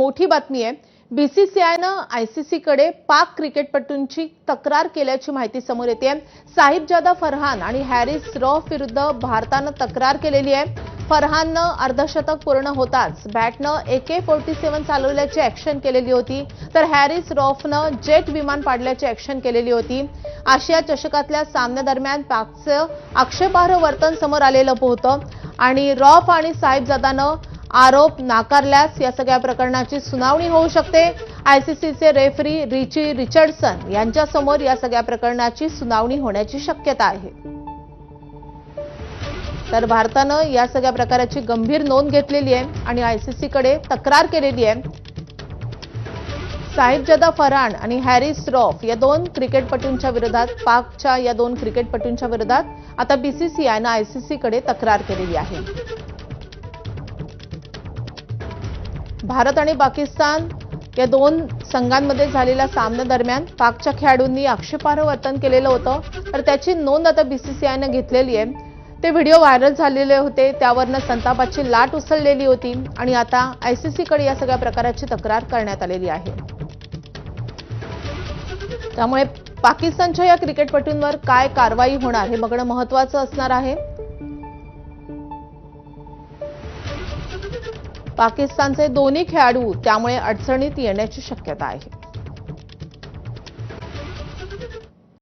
मोठी बातमी आहे. बीसीसीआयनं आयसीसीकडे पाक क्रिकेटपटूंची तक्रार केल्याची माहिती समोर येते साहिबजादा फरहान आणि हॅरिस रॉफ विरुद्ध भारतानं तक्रार केलेली आहे. फरहाननं अर्धशतक पूर्ण होताच. बॅटनं ए के फोर्टी सेव्हन चालवल्याची ऍक्शन केलेली होती. तर हॅरिस रॉफनं जेट विमान पाडल्याची ऍक्शन केलेली होती. आशिया चषकातल्या सामन्यादरम्यान पाकचं आक्षेपार्ह वर्तन समोर आलेलं होतं. आणि रॉफ आणि साहिबजादानं आरोप नाकारल्यास या सगळ्या प्रकरणाची सुनावणी होऊ शकते. आयसीसीचे रेफरी रिची रिचर्डसन यांच्यासमोर या सगळ्या प्रकरणाची सुनावणी होण्याची शक्यता आहे. तर भारतानं या सगळ्या प्रकाराची गंभीर नोंद घेतलेली आहे आणि आयसीसीकडे तक्रार केलेली आहे. साहिबजादा फरहान आणि हॅरिस रॉफ या दोन क्रिकेटपटूंच्या विरोधात पाकच्या या दोन क्रिकेटपटूंच्या विरोधात आता बीसीसीआयनं आयसीसीकडे तक्रार केलेली आहे. भारत आणि पाकिस्तान या दोन संघांमध्ये झालेल्या सामन्यादरम्यान पाकच्या खेळाडूंनी आक्षेपार्ह वर्तन केलेलं होतं. तर त्याची नोंद आता बीसीसीआयनं घेतलेली आहे. ते व्हिडिओ व्हायरल झालेले होते. त्यावरनं संतापाची लाट उसळलेली होती आणि आता आयसीसीकडे या सगळ्या प्रकाराची तक्रार करण्यात आलेली आहे. त्यामुळे पाकिस्तानच्या या क्रिकेटपटूंवर काय कारवाई होणार हे बघणं महत्वाचं असणार आहे. पाकिस्तानचे दोन्ही खेळाडू त्यामुळे अडचणीत येण्याची शक्यता आहे.